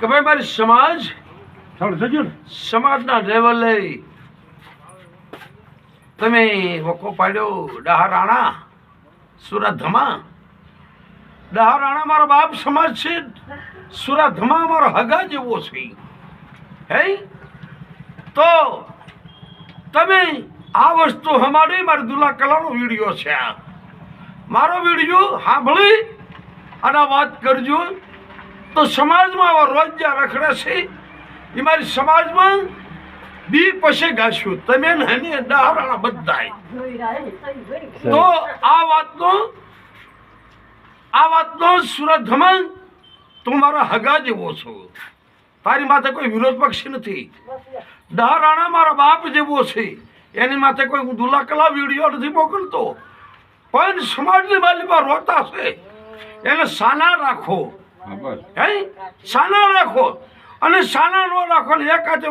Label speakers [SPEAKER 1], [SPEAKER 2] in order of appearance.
[SPEAKER 1] કે ભાઈ મારી સમાજ સમાજના લેવલે તમે વકો પાડ્યો ડહારાણા સુરધમા ડહારાણા મારો બાપ સમાજ છે સુરધમા મારો હગા જેવો છે. હે? તો તમે આ વસ્તુ અમારી મારી દુલા કલાનો વીડિયો છે. આ મારો વીડિયો સાંભળી અને વાત કરજો. તો સમાજમાં આવા રોજ જ્યાં રખડે છે? એ મારી સમાજમાં બી પછી ગાશું તમે ને ડાહરાણા બધાય. તો આ વાતનો આ વાતનો સુરધમન તું મારા હગા જેવો છો. તારી માથે કોઈ વિરોધ પક્ષ નથી. ડહારાણા મારા બાપ જેવો છે. એની માથે કોઈ હું દુલાકલા વીડિયો નથી મોકલતો. પણ સમાજની બાજુમાં રોતા છે. એને સાના રાખો.
[SPEAKER 2] હા
[SPEAKER 1] સાના રાખો. અને સાના ન રાખો ને એકાદ